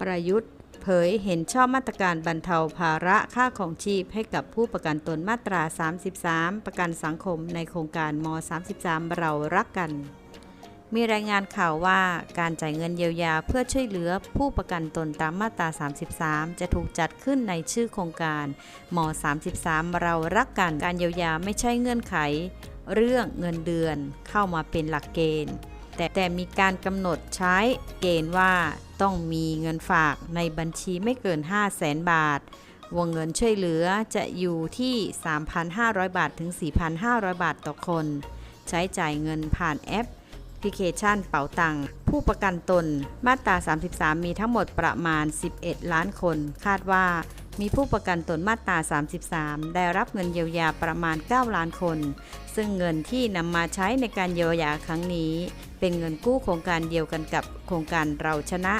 ประยุทธ์ เผยเห็นชอบมาตรการบรรเทาภาระค่าของชีพให้กับผู้ประกันตนมาตรา 33 ประกันสังคมในโครงการม 33 เรารักกันมีรายงานข่าวว่าการจ่ายเงินเยียวยาเพื่อช่วยเหลือผู้ประกันตนตามมาตรา 33 จะถูกจัดขึ้นในชื่อโครงการม 33 เรารักกันการเยียวยาไม่ใช่เงื่อนไข เรื่องเงินเดือนเข้ามาเป็นหลักเกณฑ์ แต่แต่มีการกำหนดใช้เกณฑ์ว่าต้องมีเงินฝากในบัญชีไม่เกิน 5 0 0แสนบาท วงเงินช่วยเหลือจะอยู่ที่ 3,500 บาทถึง 4,500 บาทต่อคน ใช้จ่ายเงินผ่านแอปแอปพลิเคชันเป๋าตังค์ผู้ประกันตนมาตรา 33 มีทั้งหมดประมาณ 11 ล้านคน คาดว่า มีผู้ประกันตนมาตรา 33 ได้รับเงินเยียวยาประมาณ 9 ล้านคน ซึ่งเงินที่นำมาใช้ในการเยียวยาครั้งนี้ เป็นเงินกู้โครงการเดียวกันกับโครงการเราชนะ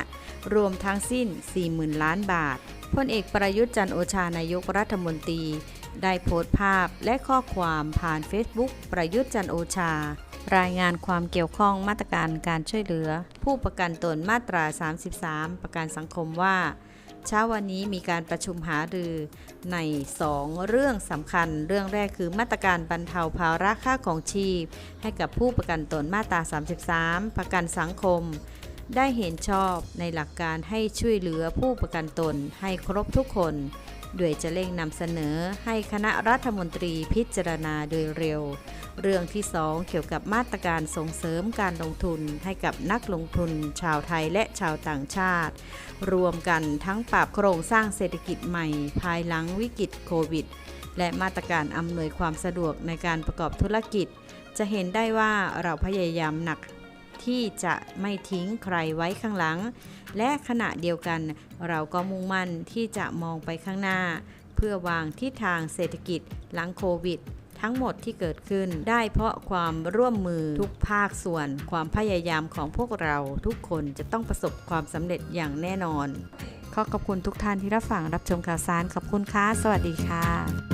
รวมทั้งสิ้น 40,000 ล้านบาทพลเอกประยุทธ์จันโอชานายกรัฐมนตรี ได้โพสต์ภาพและข้อความผ่าน Facebook ประยุทธ์จันโอชา รายงานความเกี่ยวข้องมาตรการการช่วยเหลือ ผู้ประกันตนมาตรา 33 ประกันสังคมว่า เช้าวันนี้มีการประชุมหารือใน 2 เรื่องสำคัญ เรื่องแรกคือมาตรการบรรเทาภาระค่าของชีพ ให้กับผู้ประกันตนมาตรา 33 ประกันสังคม ได้เห็นชอบในหลักการให้ช่วยเหลือผู้ประกันตนให้ครบทุกคน ด้วยจะเร่งนำเสนอให้คณะรัฐมนตรีพิจารณาโดยเร็ว เรื่องที่ 2 เกี่ยวกับมาตรการส่งเสริมการลงทุนให้กับนักลงทุน ชาวไทยและชาวต่างชาติ รวมกันทั้งปรับโครงสร้างเศรษฐกิจใหม่ภายหลังวิกฤตโควิด และมาตรการอำนวยความสะดวกในการประกอบธุรกิจ จะเห็นได้ว่าเราพยายามหนัก ที่จะไม่ทิ้งใครไว้ข้างหลัง และขณะเดียวกัน เราก็มุ่งมั่นที่จะมองไปข้างหน้า เพื่อวางทิศทางเศรษฐกิจหลังโควิดทั้งหมดที่เกิดขึ้นได้เพราะความร่วมมือทุกภาคส่วน ความพยายามของพวกเราทุกคนจะต้องประสบความสำเร็จอย่างแน่นอน ขอขอบคุณทุกท่านที่รับฟังรับชมข่าวสารขอบคุณค่ะสวัสดีค่ะ